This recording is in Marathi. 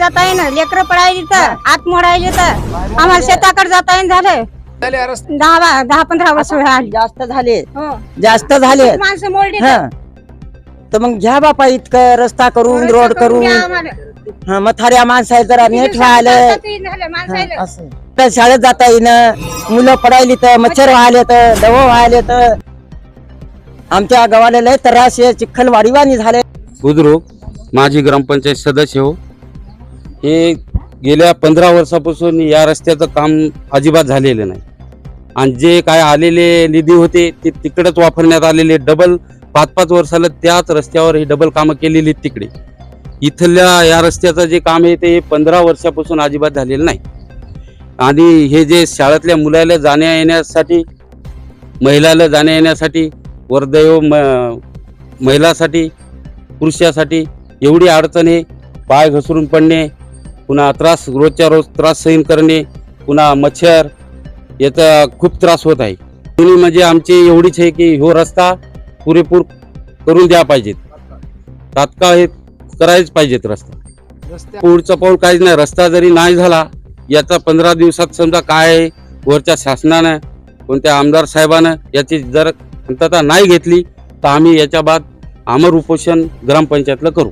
जाता येईन. लेकरं पडायची तर आत मोडायचे तर. आम्हाला शेताकडे जाता येईन झालं. दहा बा- दहा पंधरा वर्ष आली. जास्त झाले. हो. जास्त झाले. माणसं मोडली हा. तर मग घ्या बापा इतकं रस्ता करून रोड करून हा, म्हाताऱ्या माणसाला जरा नेट व्हायला माणसाला. असं. तर शाळेत जाता येईन. मुलं पडायली तर मच्छर व्हायले तर दव व्हायले तर. आमच्या गावाला लय त्रास आहे. चिखल वाडीवाणी झाले. बुद्रुक माजी ग्रामपंचायत सदस्य हो. हे गेल्या पंधरा वर्षापासून या रस्त्याचं काम अजिबात झालेलं नाही. आणि जे काय आलेले निधी होते ते तिकडेच वापरण्यात आलेले. डबल पाच पाच वर्षाला त्याच रस्त्यावर हे डबल कामं केलेली आहेत तिकडे. इथल्या या रस्त्याचं जे काम आहे ते पंधरा वर्षापासून अजिबात झालेलं नाही. आणि हे जे शाळेतल्या मुलाला जाण्या येण्यासाठी महिलाला जाण्या येण्यासाठी वर्दैव म महिलासाठी पुरुषासाठी एवढी अडचण आहे. पाय घसरून पडणे पुन्हा त्रास रोजच्या रोज त्रास सहन करणे पुन्हा मच्छर याचा खूप त्रास होत आहे. तुम्ही म्हणजे आमची एवढीच आहे की हो रस्ता पुरेपूर करून द्या पाहिजेत. तात्काळ हे करायच पाहिजेत रस्ता. पुढचं पाऊल काहीच नाही. रस्ता जरी नाही झाला याचा पंधरा दिवसात समजा काय आहे, वरच्या शासनानं कोणत्या आमदार साहेबानं याची जर अंततः नाही घेतली तर आम्ही याच्या बाद आमर उपोषण ग्रामपंचायतला करू.